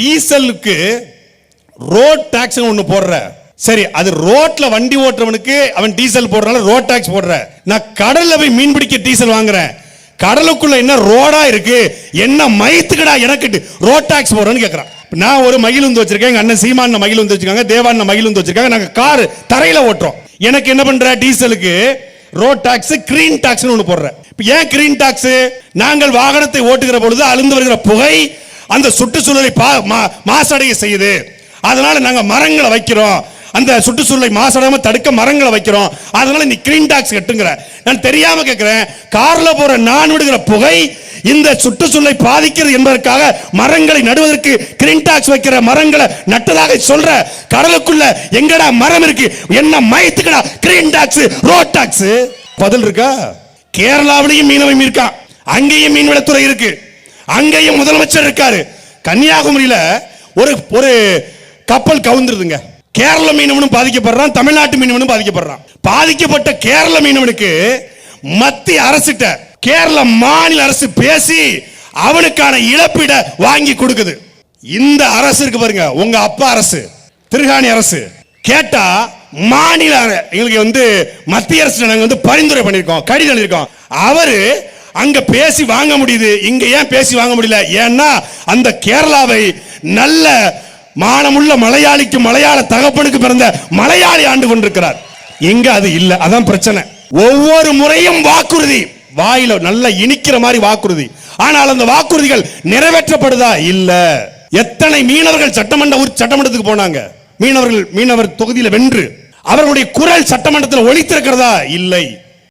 டீசலுக்கு road tax ஒன்று போடுற. சரி அது ரோட்ல வண்டி ஓட்டுறவனுக்கு அவன் டீசல் போடுறனால ரோட் டாக்ஸ் போடுற. நான் கடல்ல போய் மீன் பிடிக்க டீசல் வாங்குறேன். கடலுக்குள்ள என்ன ரோடா இருக்கு? என்ன மயத்துக்கடா எனக்கு ரோட் டாக்ஸ் போடுறேன்னு கேட்கறான் நான் ஒரு மகிழுந்து வச்சிருக்கேன் எங்க அண்ணன் சீமான் மகிழுந்து வச்சிருக்காங்க தேவான் மகிழுந்து வச்சிருக்காங்க நாங்க கார் தரையில ஓட்டுறோம். எனக்கு என்ன பண்ற டீசலுக்கு? ரோட் டாக்ஸ் கிரீன் டாக்ஸ் ஒன்று போடுறேன் இப்போ ஏன் கிரீன் டாக்ஸ் நாங்கள் வாகனத்தை ஓட்டுகிற பொழுது அழுந்து வருகிற புகை அந்த சுற்றுச்சூழலை பா- மா- மாசடைய செய்யுது. அதனால நாங்க மரங்களை வைக்கிறோம். அந்த சுற்றுச்சூழலை மாசடையாம தடுக்க மரங்களை வைக்கிறோம். அதனால நீ கிரீன் டாக்ஸ் கட்டுங்கிற. நான் தெரியாம கேட்கிறேன் கார்ல போற நான் விடுகிற புகை இந்த சுற்றுச்சூழலை பாதிக்கிறது என்பதற்காக மரங்களை நடுவதற்கு கிரீன் டாக்ஸ் வைக்கிற மரங்களை நட்டதாக சொல்ற கடலுக்குள்ள எங்கடா மரம் இருக்கு? என்ன மயத்துக்கடா கிரீன் டாக்ஸ் ரோட் டாக்ஸ் பதில் இருக்கா? கேரளாவிலையும் மீனவன் இருக்கான். அங்கேயும் மீன்வளத்துறை இருக்கு. அங்கேயும் முதலமைச்சர் இருக்காரு. கன்னியாகுமரியில ஒரு ஒரு கப்பல் கவுந்துருதுங்க. கேரள மீனவனும் பாதிக்கப்படுறான் தமிழ்நாட்டு மீனவனும் பாதிக்கப்படுறான். பாதிக்கப்பட்ட கேரள மீனவனுக்கு மத்திய அரசிட்ட கேரள மாநில அரசு பேசி அவனுக்கான இழப்பீட வாங்கி கொடுக்குது. இந்த அரசு இருக்கு பாருங்க உங்க அப்பா அரசு திருகாணி அரசு. கேட்டா மாநில எங்களுக்கு வந்து மத்திய அரசு நாங்க வந்து பரிந்துரை பண்ணிருக்கோம் கடிதம் எழுதியிருக்கோம். அவரு அங்க பேசி வாங்க முடியுது. இங்க ஏன் பேசி வாங்க முடியல? ஏன்னா அந்த கேரளாவை நல்ல மானமுள்ள மலையாளிக்கு மலையாள தகப்பனுக்கு பிறந்த மலையாளி ஆண்டு கொண்டிருக்கிறார். இங்க அது இல்ல? அதான் பிரச்சனை. ஒவ்வொரு முறையும் வாக்குறுதி. வாயில நல்ல இனிக்கிற மாதிரி வாக்குறுதி. ஆனால் அந்த வாக்குறுதிகள் நிறைவேற்றப்படுதா? இல்ல. எத்தனை மீனவர்கள் சட்டமன்ற ஊர் சட்டமன்றத்துக்கு போனாங்க? மீனவர்கள் மீனவர் தொகுதியில் வென்று. அவர்களுடைய குரல் சட்டமன்றத்தில் ஒழித்திருக்கிறதா இல்லை.